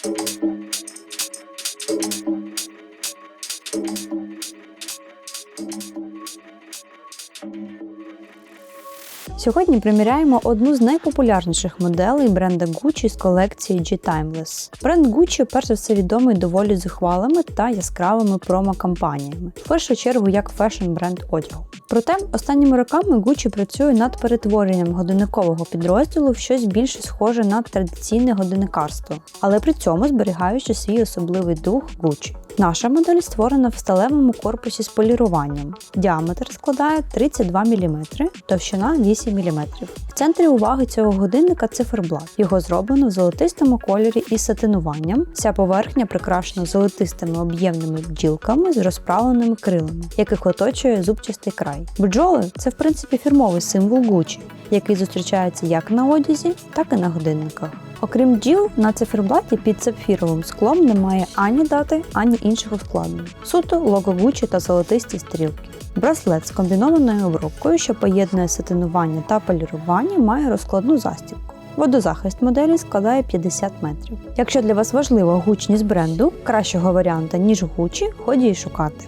Thank you. Сьогодні приміряємо одну з найпопулярніших моделей бренда Gucci з колекції G Timeless. Бренд Gucci перш за все відомий доволі зухвалими та яскравими промо-кампаніями, в першу чергу як фешн-бренд одягу. Проте останніми роками Gucci працює над перетворенням годинникового підрозділу в щось більше схоже на традиційне годинникарство, але при цьому зберігаючи свій особливий дух Gucci. Наша модель створена в сталевому корпусі з поліруванням. Діаметр складає 32 мм, товщина 8 мм. В центрі уваги цього годинника циферблат. Його зроблено в золотистому кольорі із сатинуванням. Вся поверхня прикрашена золотистими об'ємними бджілками з розправленими крилами, яких оточує зубчастий край. Бджоли це в принципі фірмовий символ Gucci, який зустрічається як на одязі, так і на годинниках. Окрім бджіл, на циферблаті під сапфіровим склом немає ані дати, ані інших ускладнень. Суто лого Gucci та золотисті стрілки. Браслет з комбінованою обробкою, що поєднує сатинування та полірування, має розкладну застібку. Водозахист моделі складає 50 метрів. Якщо для вас важлива гучність бренду, кращого варіанта ніж Gucci, ході й шукати.